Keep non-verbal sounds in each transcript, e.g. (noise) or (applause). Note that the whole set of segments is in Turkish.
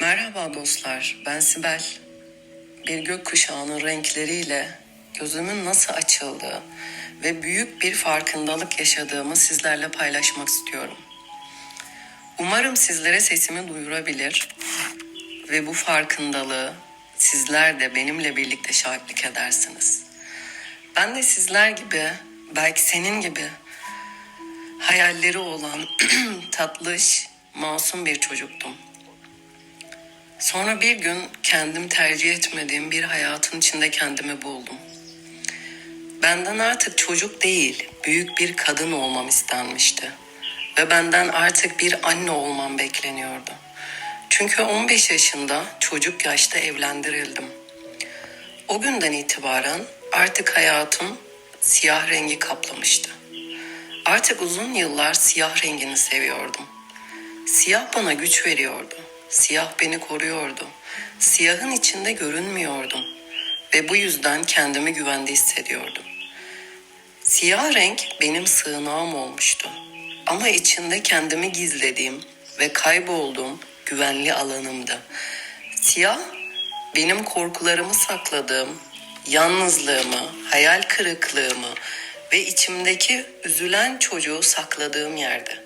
Merhaba dostlar, ben Sibel. Bir gökkuşağının renkleriyle gözümün nasıl açıldığı ve büyük bir farkındalık yaşadığımı sizlerle paylaşmak istiyorum. Umarım sizlere sesimi duyurabilir ve bu farkındalığı sizler de benimle birlikte şahitlik edersiniz. Ben de sizler gibi, belki senin gibi hayalleri olan (clears throat) tatlış, masum bir çocuktum. Sonra bir gün kendim tercih etmediğim bir hayatın içinde kendimi buldum. Benden artık çocuk değil, büyük bir kadın olmam istenmişti. Ve benden artık bir anne olmam bekleniyordu. Çünkü 15 yaşında çocuk yaşta evlendirildim. O günden itibaren artık hayatım siyah rengi kaplamıştı. Artık uzun yıllar siyah rengini seviyordum. Siyah bana güç veriyordu. Siyah beni koruyordu. Siyahın içinde görünmüyordum. Ve bu yüzden kendimi güvende hissediyordum. Siyah renk benim sığınağım olmuştu. Ama içinde kendimi gizlediğim ve kaybolduğum güvenli alanımdı. Siyah benim korkularımı sakladığım, yalnızlığımı, hayal kırıklığımı ve içimdeki üzülen çocuğu sakladığım yerdi.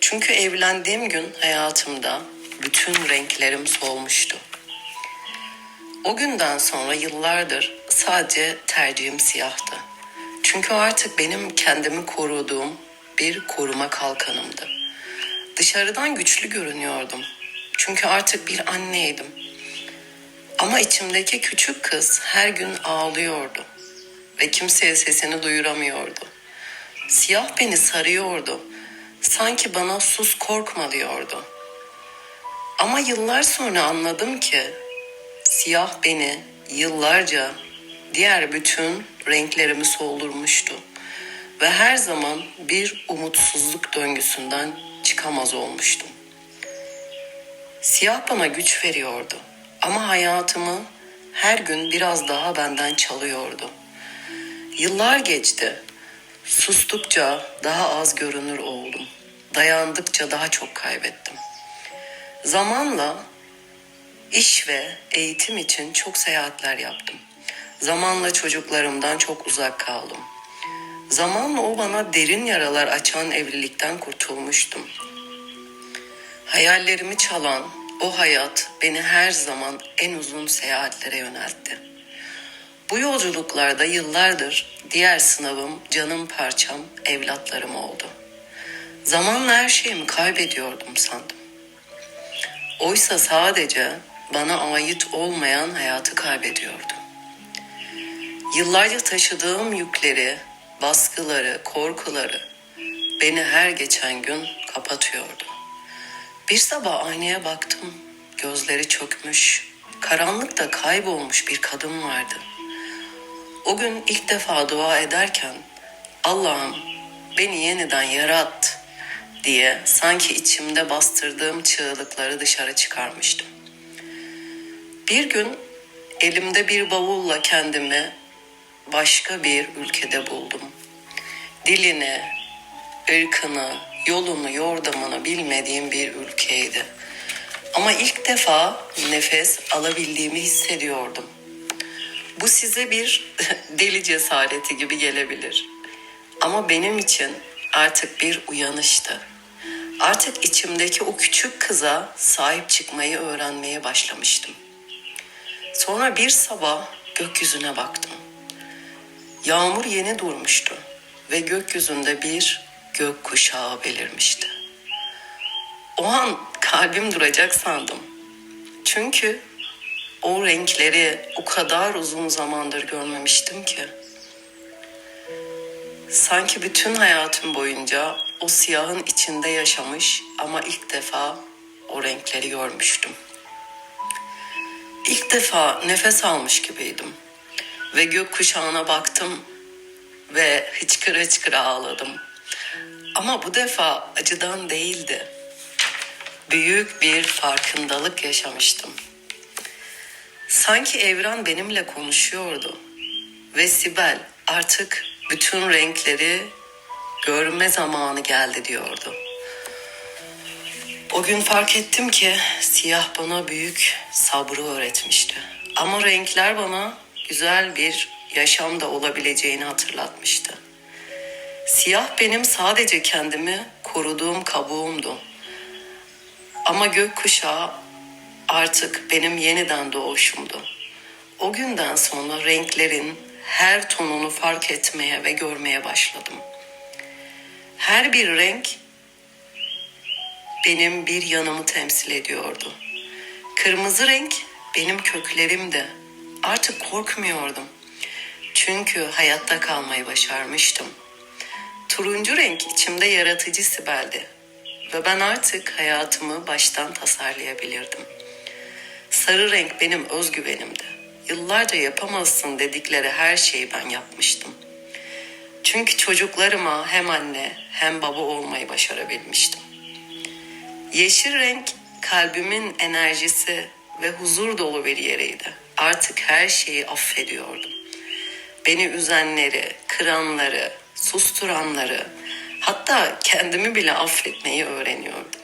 Çünkü evlendiğim gün hayatımda bütün renklerim solmuştu. O günden sonra yıllardır sadece tercihim siyahtı. Çünkü artık benim kendimi koruduğum bir koruma kalkanımdı. Dışarıdan güçlü görünüyordum. Çünkü artık bir anneydim. Ama içimdeki küçük kız her gün ağlıyordu ve kimseye sesini duyuramıyordu. Siyah beni sarıyordu. Sanki bana sus korkma diyordu. Ama yıllar sonra anladım ki siyah beni yıllarca diğer bütün renklerimi soldurmuştu ve her zaman bir umutsuzluk döngüsünden çıkamaz olmuştum. Siyah bana güç veriyordu ama hayatımı her gün biraz daha benden çalıyordu. Yıllar geçti. Sustukça daha az görünür oldum. Dayandıkça daha çok kaybettim. Zamanla iş ve eğitim için çok seyahatler yaptım. Zamanla çocuklarımdan çok uzak kaldım. Zamanla o bana derin yaralar açan evlilikten kurtulmuştum. Hayallerimi çalan o hayat beni her zaman en uzun seyahatlere yöneltti. Bu yolculuklarda yıllardır diğer sınavım, canım parçam, evlatlarım oldu. Zamanla her şeyimi kaybediyordum sandım. Oysa sadece bana ait olmayan hayatı kaybediyordum. Yıllarca taşıdığım yükleri, baskıları, korkuları beni her geçen gün kapatıyordu. Bir sabah aynaya baktım. Gözleri çökmüş, karanlıkta kaybolmuş bir kadın vardı. O gün ilk defa dua ederken Allah'ım beni yeniden yarat diye sanki içimde bastırdığım çığlıkları dışarı çıkarmıştım. Bir gün elimde bir bavulla kendimi başka bir ülkede buldum. Dilini, ırkını, yolunu, yordamını bilmediğim bir ülkeydi. Ama ilk defa nefes alabildiğimi hissediyordum. Bu size bir (laughs) deli cesareti gibi gelebilir. Ama benim için artık bir uyanıştı. Artık içimdeki o küçük kıza sahip çıkmayı öğrenmeye başlamıştım. Sonra bir sabah gökyüzüne baktım. Yağmur yeni durmuştu ve gökyüzünde bir gök kuşağı belirmişti. O an kalbim duracak sandım. Çünkü o renkleri o kadar uzun zamandır görmemiştim ki. Sanki bütün hayatım boyunca o siyahın içinde yaşamış ama ilk defa o renkleri görmüştüm. İlk defa nefes almış gibiydim. Ve gökkuşağına baktım ve hıçkıra hıçkıra ağladım. Ama bu defa acıdan değildi. Büyük bir farkındalık yaşamıştım. Sanki evren benimle konuşuyordu. Ve Sibel artık bütün renkleri görme zamanı geldi diyordu. O gün fark ettim ki siyah bana büyük sabrı öğretmişti. Ama renkler bana güzel bir yaşam da olabileceğini hatırlatmıştı. Siyah benim sadece kendimi koruduğum kabuğumdu. Ama gökkuşağı artık benim yeniden doğuşumdu. O günden sonra renklerin her tonunu fark etmeye ve görmeye başladım. Her bir renk benim bir yanımı temsil ediyordu. Kırmızı renk benim köklerimdi. Artık korkmuyordum. Çünkü hayatta kalmayı başarmıştım. Turuncu renk içimde yaratıcı Sibel'di. Ve ben artık hayatımı baştan tasarlayabilirdim. Sarı renk benim özgüvenimdi. Yıllarca yapamazsın dedikleri her şeyi ben yapmıştım. Çünkü çocuklarıma hem anne hem baba olmayı başarabilmiştim. Yeşil renk kalbimin enerjisi ve huzur dolu bir yeriydi. Artık her şeyi affediyordum. Beni üzenleri, kıranları, susturanları, hatta kendimi bile affetmeyi öğreniyordum.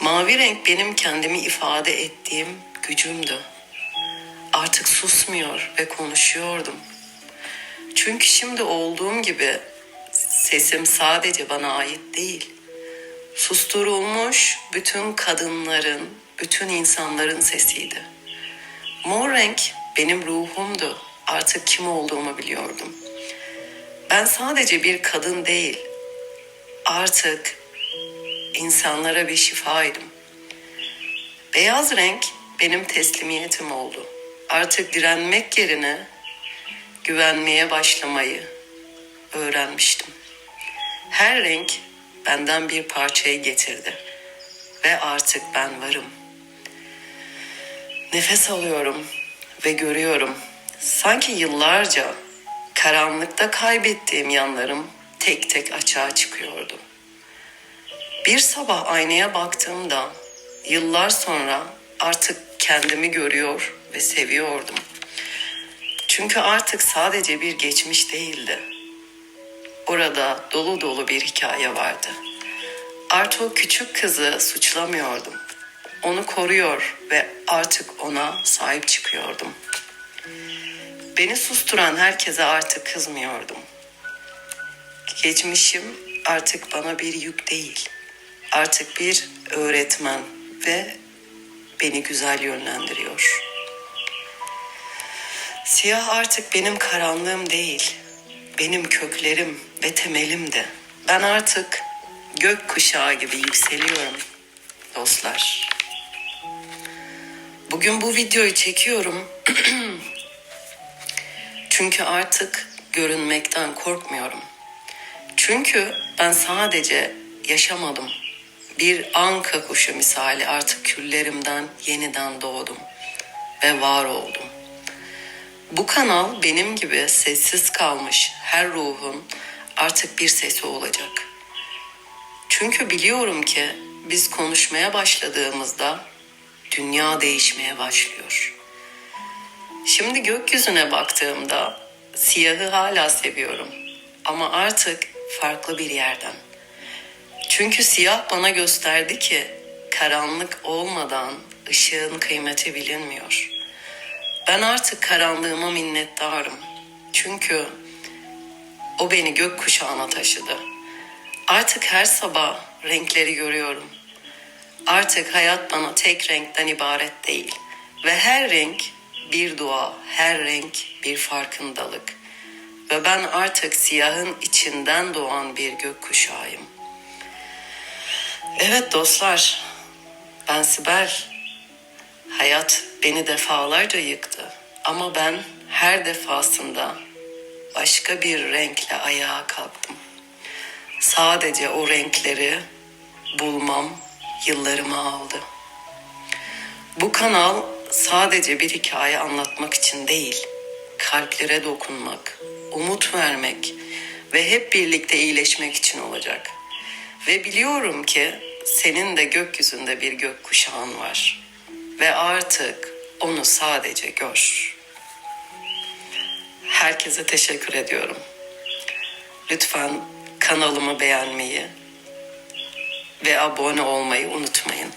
Mavi renk benim kendimi ifade ettiğim gücümdü. Artık susmuyor ve konuşuyordum. Çünkü şimdi olduğum gibi sesim sadece bana ait değil. Susturulmuş bütün kadınların, bütün insanların sesiydi. Mor renk benim ruhumdu. Artık kim olduğumu biliyordum. Ben sadece bir kadın değil, artık insanlara bir şifaydım. Beyaz renk benim teslimiyetim oldu. Artık direnmek yerine güvenmeye başlamayı öğrenmiştim. Her renk benden bir parçayı getirdi ve artık ben varım. Nefes alıyorum ve görüyorum. Sanki yıllarca karanlıkta kaybettiğim yanlarım tek tek açığa çıkıyordu. Bir sabah aynaya baktığımda yıllar sonra artık kendimi görüyor ve seviyordum. Çünkü artık sadece bir geçmiş değildi. Orada dolu dolu bir hikaye vardı. Artık küçük kızı suçlamıyordum. Onu koruyor ve artık ona sahip çıkıyordum. Beni susturan herkese artık kızmıyordum. Geçmişim artık bana bir yük değil. Artık bir öğretmen ve beni güzel yönlendiriyor. Siyah artık benim karanlığım değil. Benim köklerim ve temelimdi. Ben artık gök kuşağı gibi yükseliyorum dostlar. Bugün bu videoyu çekiyorum. (clears throat) Çünkü artık görünmekten korkmuyorum. Çünkü ben sadece yaşamadım. Bir anka kuşu misali artık küllerimden yeniden doğdum ve var oldum. Bu kanal benim gibi sessiz kalmış her ruhun artık bir sesi olacak. Çünkü biliyorum ki biz konuşmaya başladığımızda dünya değişmeye başlıyor. Şimdi gökyüzüne baktığımda siyahı hala seviyorum ama artık farklı bir yerden. Çünkü siyah bana gösterdi ki karanlık olmadan ışığın kıymeti bilinmiyor. Ben artık karanlığıma minnettarım. Çünkü o beni gök kuşağına taşıdı. Artık her sabah renkleri görüyorum. Artık hayat bana tek renkten ibaret değil. Ve her renk bir dua, her renk bir farkındalık. Ve ben artık siyahın içinden doğan bir gök kuşağıyım. Evet dostlar, ben Sibel. Hayat beni defalarca yıktı. Ama ben her defasında başka bir renkle ayağa kalktım. Sadece o renkleri bulmam yıllarımı aldı. Bu kanal sadece bir hikaye anlatmak için değil, kalplere dokunmak, umut vermek ve hep birlikte iyileşmek için olacak. Ve biliyorum ki senin de gökyüzünde bir gök kuşağın var. Ve artık onu sadece gör. Herkese teşekkür ediyorum. Lütfen kanalımı beğenmeyi ve abone olmayı unutmayın.